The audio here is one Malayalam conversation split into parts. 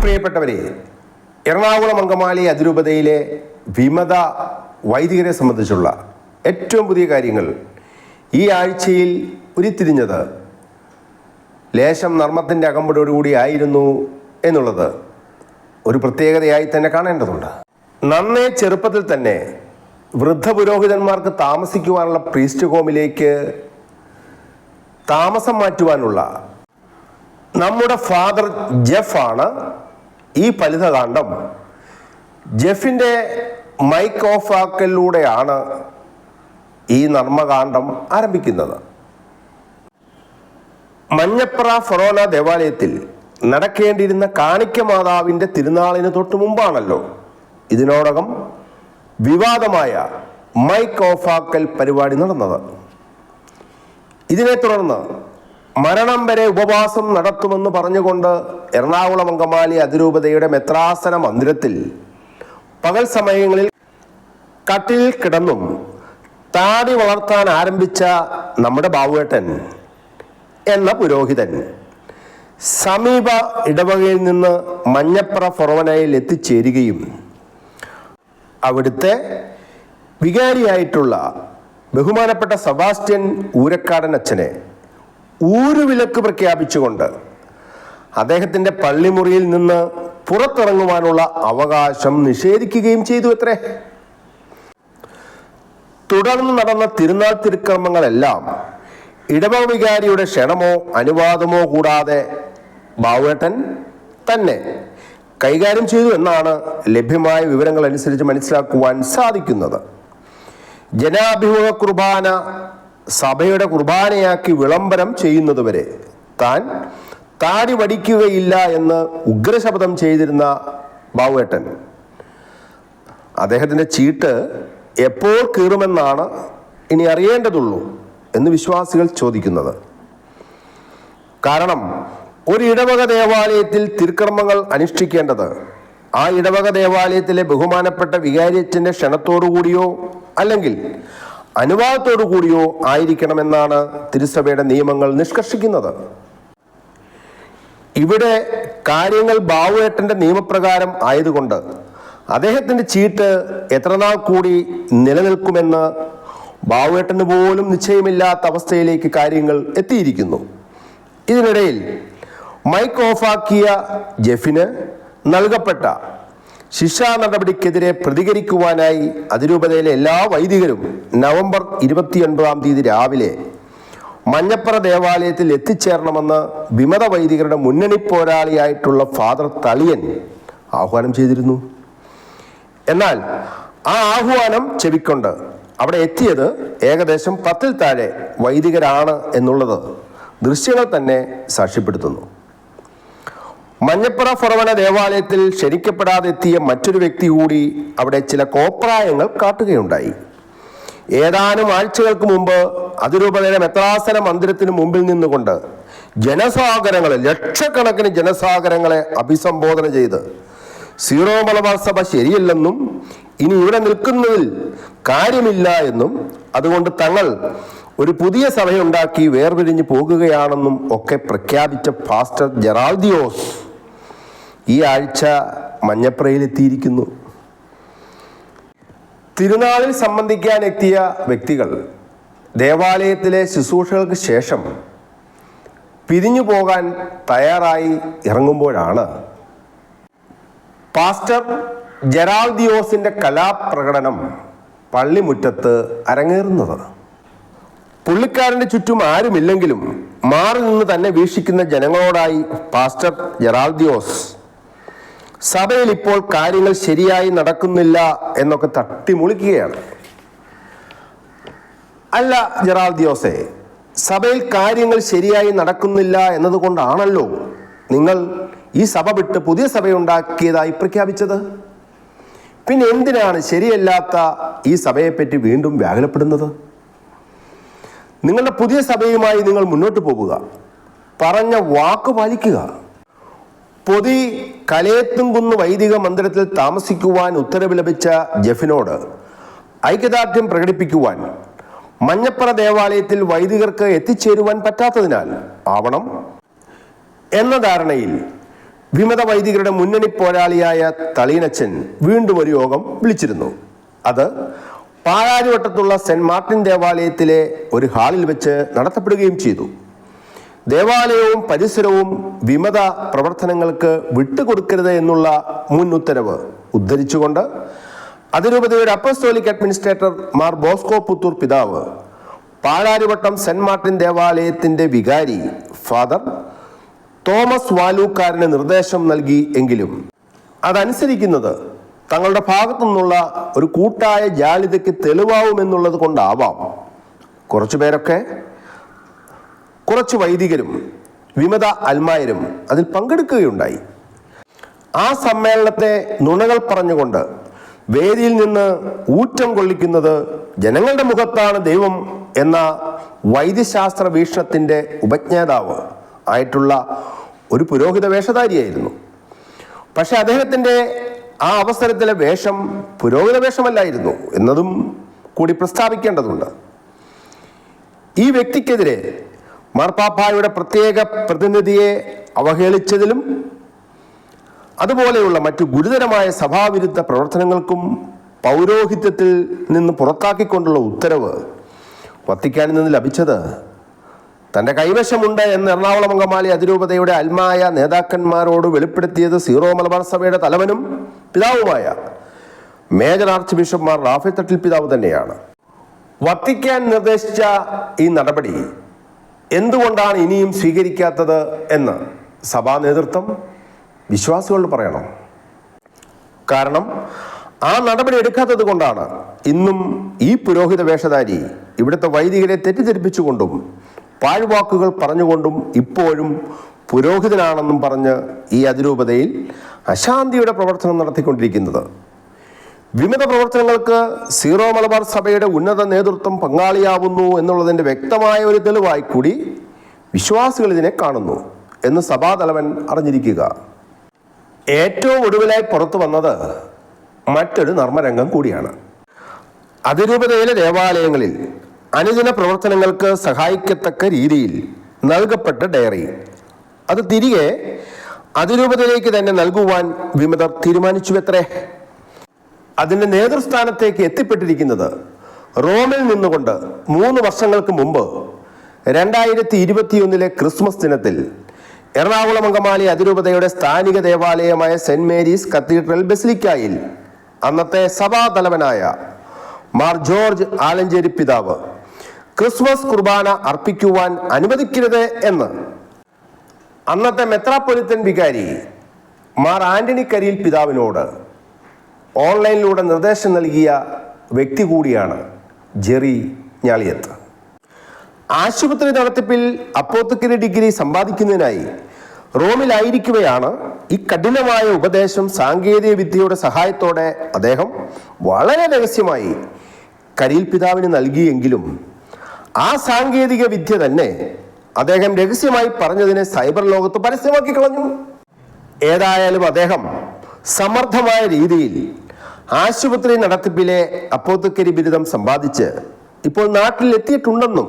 പ്രിയപ്പെട്ടവരെ എറണാകുളം അങ്കമാലി അതിരൂപതയിലെ വിമത വൈദികരെ സംബന്ധിച്ചുള്ള ഏറ്റവും പുതിയ കാര്യങ്ങൾ ഈ ആഴ്ചയിൽ ഉരുത്തിരിഞ്ഞത് ലേശം നർമ്മത്തിന്റെ അകമ്പടോടുകൂടി ആയിരുന്നു എന്നുള്ളത് ഒരു പ്രത്യേകതയായി തന്നെ കാണേണ്ടതുണ്ട്. നന്നേ ചെറുപ്പത്തിൽ തന്നെ വൃദ്ധ പുരോഹിതന്മാർക്ക് താമസിക്കുവാനുള്ള പ്രീസ്റ്റ് ഹോമിലേക്ക് താമസം മാറ്റുവാനുള്ള നമ്മുടെ ഫാദർ ജെഫാണ് ഈ ഫലിതകാന്ഡം ജെഫിന്റെ മൈക്ക് ഓഫാക്കലിലൂടെയാണ് ഈ നർമ്മകാന്ഡം ആരംഭിക്കുന്നത്. മഞ്ഞപ്ര ഫൊറോന ദേവാലയത്തിൽ നടക്കേണ്ടിയിരുന്ന കാണിക്ക മാതാവിന്റെ തിരുനാളിന് തൊട്ടു മുമ്പാണല്ലോ. ഇതിനോടകം വിവാദമായ മൈക്ക് ഓഫാക്കൽ പരിപാടി നടന്നത്. ഇതിനെ തുടർന്ന് മരണം വരെ ഉപവാസം നടത്തുമെന്ന് പറഞ്ഞുകൊണ്ട് എറണാകുളം അങ്കമാലി അതിരൂപതയുടെ മെത്രാസന മന്ദിരത്തിൽ പകൽ സമയങ്ങളിൽ കട്ടിൽ കിടന്നും താടി വളർത്താൻ ആരംഭിച്ച നമ്മുടെ ബാബുവേട്ടൻ എന്ന പുരോഹിതൻ സമീപ ഇടവകയിൽ നിന്ന് മഞ്ഞപ്ര ഫൊറവനയിൽ എത്തിച്ചേരുകയും അവിടുത്തെ വികാരിയായിട്ടുള്ള ബഹുമാനപ്പെട്ട സബാസ്റ്റ്യൻ ഊരക്കാടൻ അച്ഛനെ ഊരുവിലക്ക് പ്രഖ്യാപിച്ചുകൊണ്ട് അദ്ദേഹത്തിന്റെ പള്ളിമുറിയിൽ നിന്ന് പുറത്തിറങ്ങുവാനുള്ള അവകാശം നിഷേധിക്കുകയും ചെയ്തു അത്രേ. തുടർന്ന് നടന്ന തിരുനാൾ തിരുക്രമങ്ങളെല്ലാം ഇടവക വികാരിയുടെ ക്ഷണമോ അനുവാദമോ കൂടാതെ ബാവുവേട്ടൻ തന്നെ കൈകാര്യം ചെയ്തു എന്നാണ് ലഭ്യമായ വിവരങ്ങൾ അനുസരിച്ച് മനസ്സിലാക്കുവാൻ സാധിക്കുന്നത്. ജനാഭിമുഖ കുർബാന സഭയുടെ കുർബാനയാക്കി വിളംബരം ചെയ്യുന്നതുവരെ താൻ താടി വടിക്കുകയില്ല എന്ന് ഉഗ്രശപഥം ചെയ്തിരുന്ന ബാവുവേട്ടൻ. അദ്ദേഹത്തിന്റെ ചീട്ട് എപ്പോൾ കീറുമെന്നാണ് ഇനി അറിയേണ്ടതുള്ളൂ എന്ന് വിശ്വാസികൾ ചോദിക്കുന്നത്. കാരണം ഒരു ഇടവക ദേവാലയത്തിൽ തിരുക്കർമ്മങ്ങൾ അനുഷ്ഠിക്കേണ്ടത് ആ ഇടവക ദേവാലയത്തിലെ ബഹുമാനപ്പെട്ട വികാരിയച്ഛന്റെ ക്ഷണത്തോടുകൂടിയോ അല്ലെങ്കിൽ അനുവാദത്തോടു കൂടിയോ ആയിരിക്കണമെന്നാണ് തിരുസഭയുടെ നിയമങ്ങൾ നിഷ്കർഷിക്കുന്നത്. ഇവിടെ കാര്യങ്ങൾ ബാവുവേട്ടന്റെ നിയമപ്രകാരം ആയതുകൊണ്ട് അദ്ദേഹത്തിന്റെ ചീട്ട് എത്രനാൾ കൂടി നിലനിൽക്കുമെന്ന് ബാവുവേട്ടന് പോലും നിശ്ചയമില്ലാത്ത അവസ്ഥയിലേക്ക് കാര്യങ്ങൾ എത്തിയിരിക്കുന്നു. ഇതിനിടയിൽ മൈക്ക് ഓഫാക്കിയ ജെഫിന് നൽകപ്പെട്ട ശിക്ഷാ നടപടിക്കെതിരെ പ്രതികരിക്കുവാനായി അതിരൂപതയിലെ എല്ലാ വൈദികരും നവംബർ ഇരുപത്തിയൊൻപതാം തീയതി രാവിലെ മഞ്ഞപ്പുറ ദേവാലയത്തിൽ എത്തിച്ചേരണമെന്ന് വിമത വൈദികരുടെ മുന്നണി പോരാളിയായിട്ടുള്ള ഫാദർ തളിയൻ ആഹ്വാനം ചെയ്തിരുന്നു. എന്നാൽ ആ ആഹ്വാനം ചെവിക്കൊണ്ട് അവിടെ എത്തിയത് ഏകദേശം പത്തിൽ താഴെ വൈദികരാണ് എന്നുള്ളത് ദൃശ്യങ്ങൾ തന്നെ സാക്ഷ്യപ്പെടുത്തുന്നു. മഞ്ഞപ്പുറ ഫൊറവന ദേവാലയത്തിൽ ക്ഷണിക്കപ്പെടാതെ എത്തിയ മറ്റൊരു വ്യക്തി കൂടി അവിടെ ചില കോപ്രായങ്ങൾ കാട്ടുകയുണ്ടായി. ഏതാനും ആഴ്ചകൾക്ക് മുമ്പ് അതിരൂപതയുടെ മെത്രാസന മന്ദിരത്തിന് മുമ്പിൽ നിന്നുകൊണ്ട് ജനസാഗരങ്ങളെ ലക്ഷക്കണക്കിന് ജനസാഗരങ്ങളെ അഭിസംബോധന ചെയ്ത് സീറോ മലബാർ സഭ ശരിയല്ലെന്നും ഇനി ഇവിടെ നിൽക്കുന്നതിൽ കാര്യമില്ല എന്നും അതുകൊണ്ട് തങ്ങൾ ഒരു പുതിയ സഭയുണ്ടാക്കി വേർപിരിഞ്ഞു പോകുകയാണെന്നും ഒക്കെ പ്രഖ്യാപിച്ച ഫാസ്റ്റർ ജെറാൾദിയോസ് ഈ ആഴ്ച മഞ്ഞപ്രയിലെത്തിയിരിക്കുന്നു. തിരുനാളിൽ സംബന്ധിക്കാൻ എത്തിയ വ്യക്തികൾ ദേവാലയത്തിലെ ശുശ്രൂഷകൾക്ക് ശേഷം പിരിഞ്ഞു പോകാൻ തയ്യാറായി ഇറങ്ങുമ്പോഴാണ് പാസ്റ്റർ ജെറാൾദിയോസിന്റെ കലാപ്രകടനം പള്ളിമുറ്റത്ത് അരങ്ങേറുന്നത്. പുള്ളിക്കാരന്റെ ചുറ്റും ആരുമില്ലെങ്കിലും മാറി നിന്ന് തന്നെ വീക്ഷിക്കുന്ന ജനങ്ങളോടായി പാസ്റ്റർ ജെറാൾദിയോസ് സഭയിൽ ഇപ്പോൾ കാര്യങ്ങൾ ശരിയായി നടക്കുന്നില്ല എന്നൊക്കെ തട്ടിമുളിക്കുകയാണ്. അല്ല ജെറാൾദിയോസെ സഭയിൽ കാര്യങ്ങൾ ശരിയായി നടക്കുന്നില്ല എന്നതുകൊണ്ടാണല്ലോ നിങ്ങൾ ഈ സഭ വിട്ട് പുതിയ സഭയുണ്ടാക്കിയതായി പ്രഖ്യാപിച്ചത്. പിന്നെ എന്തിനാണ് ശരിയല്ലാത്ത ഈ സഭയെപ്പറ്റി വീണ്ടും വ്യാകുലപ്പെടുന്നത്? നിങ്ങളുടെ പുതിയ സഭയുമായി നിങ്ങൾ മുന്നോട്ട് പോകുക. പറഞ്ഞ വാക്ക് പാലിക്കുക. പൊതി കലയത്തുംകുന്ന് വൈദിക മന്ദിരത്തിൽ താമസിക്കുവാൻ ഉത്തരവ് ലഭിച്ച ജെഫിനോട് ഐക്യദാർഢ്യം പ്രകടിപ്പിക്കുവാൻ മഞ്ഞപ്പറ ദേവാലയത്തിൽ വൈദികർക്ക് എത്തിച്ചേരുവാൻ പറ്റാത്തതിനാൽ ആവണം എന്ന ധാരണയിൽ വിമത വൈദികരുടെ മുന്നണി പോരാളിയായ തളീനച്ചൻ വീണ്ടും ഒരു യോഗം വിളിച്ചിരുന്നു. അത് പാലാരിവട്ടത്തുള്ള സെന്റ് മാർട്ടിൻ ദേവാലയത്തിലെ ഒരു ഹാളിൽ വെച്ച് നടത്തപ്പെടുകയും ചെയ്തു. ദേവാലയവും പരിസരവും വിമത പ്രവർത്തനങ്ങൾക്ക് വിട്ടുകൊടുക്കരുത് എന്നുള്ള മുൻ ഉത്തരവ് ഉദ്ധരിച്ചുകൊണ്ട് അതിരൂപതയുടെ apostolic administrator Mar Bosco Puthur പിതാവ് പാലാരിവട്ടം സെന്റ് മാർട്ടിൻ ദേവാലയത്തിന്റെ വികാരി ഫാദർ തോമസ് വാലൂക്കാരന് നിർദ്ദേശം നൽകി എങ്കിലും അതനുസരിക്കുന്നത് തങ്ങളുടെ ഭാഗത്തു നിന്നുള്ള ഒരു കൂട്ടായ ജാളിതയ്ക്ക് തെളിവാവുമെന്നുള്ളത് കൊണ്ടാവാം. കുറച്ചു പേരൊക്കെ കുറച്ച് വൈദികരും വിമത അൽമായരും അതിൽ പങ്കെടുക്കുകയുണ്ടായി. ആ സമ്മേളനത്തെ നുണകൾ പറഞ്ഞുകൊണ്ട് വേദിയിൽ നിന്ന് ഊറ്റം കൊള്ളിക്കുന്നത് ജനങ്ങളുടെ മുഖത്താണ് ദൈവം എന്ന വൈദ്യശാസ്ത്ര വീക്ഷണത്തിന്റെ ഉപജ്ഞാതാവ് ആയിട്ടുള്ള ഒരു പുരോഹിത വേഷധാരിയായിരുന്നു. പക്ഷെ അദ്ദേഹത്തിന്റെ ആ അവസരത്തിലെ വേഷം പുരോഹിത വേഷമല്ലായിരുന്നു എന്നതും കൂടി പ്രസ്താവിക്കേണ്ടതുണ്ട്. ഈ വ്യക്തിക്കെതിരെ മാർപ്പാപ്പായുടെ പ്രത്യേക പ്രതിനിധിയെ അവഹേളിച്ചതിലും അതുപോലെയുള്ള മറ്റു ഗുരുതരമായ സഭാവിരുദ്ധ പ്രവർത്തനങ്ങൾക്കും പൗരോഹിത്യത്തിൽ നിന്ന് പുറത്താക്കിക്കൊണ്ടുള്ള ഉത്തരവ് വത്തിക്കാനിൽ നിന്ന് ലഭിച്ചത് തന്റെ കൈവശമുണ്ട് എന്ന് എറണാകുളം അങ്കമാലി അതിരൂപതയുടെ അൽമായ നേതാക്കന്മാരോട് വെളിപ്പെടുത്തിയത് സീറോ മലബാർ സഭയുടെ തലവനും പിതാവുമായ major archbishop Rafi Thattil പിതാവ് തന്നെയാണ്. വത്തിക്കാൻ നിർദ്ദേശിച്ച ഈ നടപടി എന്തുകൊണ്ടാണ് ഇനിയും സ്വീകരിക്കാത്തത് എന്ന് സഭാ നേതൃത്വം വിശ്വാസികളോട് പറയണം. കാരണം ആ നടപടി എടുക്കാത്തത് കൊണ്ടാണ് ഇന്നും ഈ പുരോഹിത വേഷധാരി ഇവിടുത്തെ വൈദികരെ തെറ്റിദ്ധരിപ്പിച്ചുകൊണ്ടും പാഴ്വാക്കുകൾ പറഞ്ഞുകൊണ്ടും ഇപ്പോഴും പുരോഹിതനാണെന്നും പറഞ്ഞ് ഈ അതിരൂപതയിൽ അശാന്തിയുടെ പ്രവർത്തനം നടത്തിക്കൊണ്ടിരിക്കുന്നത്. വിമത പ്രവർത്തനങ്ങൾക്ക് സീറോ മലബാർ സഭയുടെ ഉന്നത നേതൃത്വം പങ്കാളിയാവുന്നു എന്നുള്ളതിന്റെ വ്യക്തമായ ഒരു തെളിവായി കൂടി വിശ്വാസികൾ ഇതിനെ കാണുന്നു എന്ന് സഭാതലവൻ അറിഞ്ഞിരിക്കുക. ഏറ്റവും ഒടുവിലായി പുറത്തു വന്നത് മറ്റൊരു നർമ്മരംഗം കൂടിയാണ്. അതിരൂപതയിലെ ദേവാലയങ്ങളിൽ അനുദിന പ്രവർത്തനങ്ങൾക്ക് സഹായിക്കത്തക്ക രീതിയിൽ നൽകപ്പെട്ട ഡയറി. അത് തിരികെ അതിരൂപതയിലേക്ക് തന്നെ നൽകുവാൻ വിമതർ തീരുമാനിച്ചുവെത്രേ? അതിന്റെ നേതൃസ്ഥാനത്തേക്ക് എത്തിപ്പെട്ടിരിക്കുന്നത് റോമിൽ നിന്നുകൊണ്ട് മൂന്ന് വർഷങ്ങൾക്ക് മുമ്പ് രണ്ടായിരത്തി ഇരുപത്തിയൊന്നിലെ ക്രിസ്മസ് ദിനത്തിൽ എറണാകുളം അങ്കമാലി അതിരൂപതയുടെ സ്ഥാനിക ദേവാലയമായ സെന്റ് മേരീസ് കത്തീഡ്രൽ ബസിലിക്കായിൽ അന്നത്തെ സഭാതലവനായ മാർ ജോർജ് ആലഞ്ചേരി പിതാവ് ക്രിസ്മസ് കുർബാന അർപ്പിക്കുവാൻ അനുവദിക്കരുത് എന്ന് അന്നത്തെ മെത്രാപ്പൊലിത്തൻ വികാരി മാർ ആന്റണി കരിയിൽ പിതാവിനോട് ഓൺലൈനിലൂടെ നിർദ്ദേശം നൽകിയ വ്യക്തി കൂടിയാണ് ജെറി ഞാളിയത്ത്. ആശുപത്രി നടത്തിപ്പിൽ അപ്പോത്തക്കരി ഡിഗ്രി സമ്പാദിക്കുന്നതിനായി റോമിലായിരിക്കുകയാണ് ഈ കഠിനമായ ഉപദേശം സാങ്കേതിക വിദ്യയുടെ സഹായത്തോടെ അദ്ദേഹം വളരെ രഹസ്യമായി കരീൽ പിതാവിന് നൽകിയെങ്കിലും ആ സാങ്കേതിക വിദ്യ തന്നെ അദ്ദേഹം രഹസ്യമായി പറഞ്ഞതിനെ സൈബർ ലോകത്ത് പരസ്യമാക്കി കളഞ്ഞു ഏതായാലും അദ്ദേഹം സമർത്ഥമായ രീതിയിൽ ആശുപത്രി നടത്തിപ്പിലെ അപ്പോത്തക്കരി ബിരുദം സമ്പാദിച്ച് ഇപ്പോൾ നാട്ടിൽ എത്തിയിട്ടുണ്ടെന്നും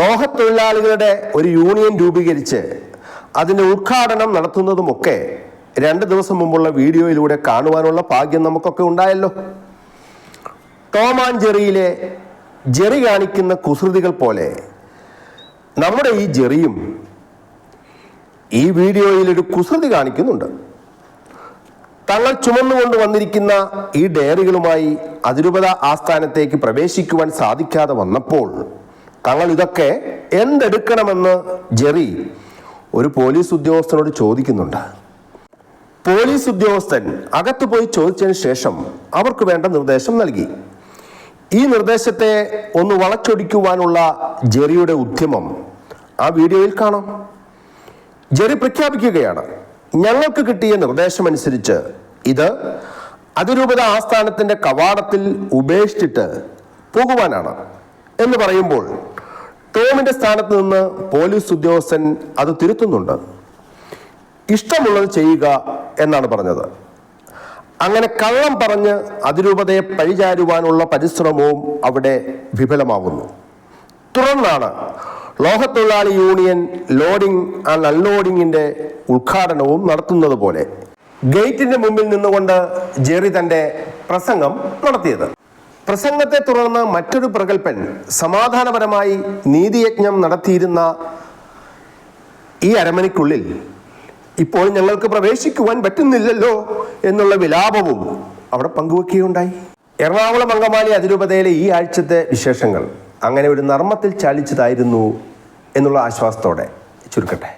ലോഹത്തൊഴിലാളികളുടെ ഒരു യൂണിയൻ രൂപീകരിച്ച് അതിന്റെ ഉദ്ഘാടനം നടത്തുന്നതുമൊക്കെ രണ്ട് ദിവസം മുമ്പുള്ള വീഡിയോയിലൂടെ കാണുവാനുള്ള ഭാഗ്യം നമുക്കൊക്കെ ഉണ്ടായല്ലോ. ടോമാൻ ജെറിയിലെ ജെറി കാണിക്കുന്ന കുസൃതികൾ പോലെ നമ്മുടെ ഈ ജെറിയും ഈ വീഡിയോയിൽ ഒരു കുസൃതി കാണിക്കുന്നുണ്ട്. തങ്ങൾ ചുമന്നുകൊണ്ട് വന്നിരിക്കുന്ന ഈ ഡയറികളുമായി അതിരൂപത ആസ്ഥാനത്തേക്ക് പ്രവേശിക്കുവാൻ സാധിക്കാതെ വന്നപ്പോൾ തങ്ങൾ ഇതൊക്കെ എന്തെടുക്കണമെന്ന് ജെറി ഒരു പോലീസ് ഉദ്യോഗസ്ഥനോട് ചോദിക്കുന്നുണ്ട്. പോലീസ് ഉദ്യോഗസ്ഥൻ അകത്ത് പോയി ചോദിച്ചതിന് ശേഷം അവർക്ക് വേണ്ട നിർദ്ദേശം നൽകി. ഈ നിർദ്ദേശത്തെ ഒന്ന് വളച്ചൊടിക്കുവാനുള്ള ജെറിയുടെ ഉദ്യമം ആ വീഡിയോയിൽ കാണാം. ജെറി പ്രഖ്യാപിക്കുകയാണ്. ഞങ്ങൾക്ക് കിട്ടിയ നിർദ്ദേശമനുസരിച്ച് ഇത് അതിരൂപത ആസ്ഥാനത്തിന്റെ കവാടത്തിൽ ഉപേക്ഷിച്ചിട്ട് പോകുവാനാണ് എന്ന് പറയുമ്പോൾ ടോമിന്റെ സ്ഥാനത്ത് നിന്ന് പോലീസ് ഉദ്യോഗസ്ഥൻ അത് തിരുത്തുന്നുണ്ട്. ഇഷ്ടമുള്ളത് ചെയ്യുക എന്നാണ് പറഞ്ഞത്. അങ്ങനെ കള്ളം പറഞ്ഞ് അതിരൂപതയെ പഴിചാരുവാനുള്ള പരിശ്രമവും അവിടെ വിഫലമാവുന്നു. തുടർന്നാണ് ലോഹത്തൊഴിലാളി യൂണിയൻ ലോഡിംഗ് ആൻഡ് അൺലോഡിങ്ങിന്റെ ഉദ്ഘാടനവും നടത്തുന്നത് പോലെ ഗേറ്റിന്റെ മുമ്പിൽ നിന്നുകൊണ്ട് ജെറി തന്റെ പ്രസംഗം നടത്തിയത്. പ്രസംഗത്തെ തുടർന്ന് മറ്റൊരു പ്രഗത്ഭൻ സമാധാനപരമായി നീതിയജ്ഞം നടത്തിയിരുന്ന ഈ അരമനയ്ക്കുള്ളിൽ ഇപ്പോൾ ഞങ്ങൾക്ക് പ്രവേശിക്കുവാൻ പറ്റുന്നില്ലല്ലോ എന്നുള്ള വിലാപവും അവിടെ പങ്കുവെക്കുകയുണ്ടായി. എറണാകുളം അങ്കമാലി അതിരൂപതയിലെ ഈ ആഴ്ചത്തെ വിശേഷങ്ങൾ അങ്ങനെ ഒരു നർമ്മത്തിൽ ചാലിച്ചതായിരുന്നു എന്നുള്ള ആശ്വാസത്തോടെ ചുരുക്കട്ടെ.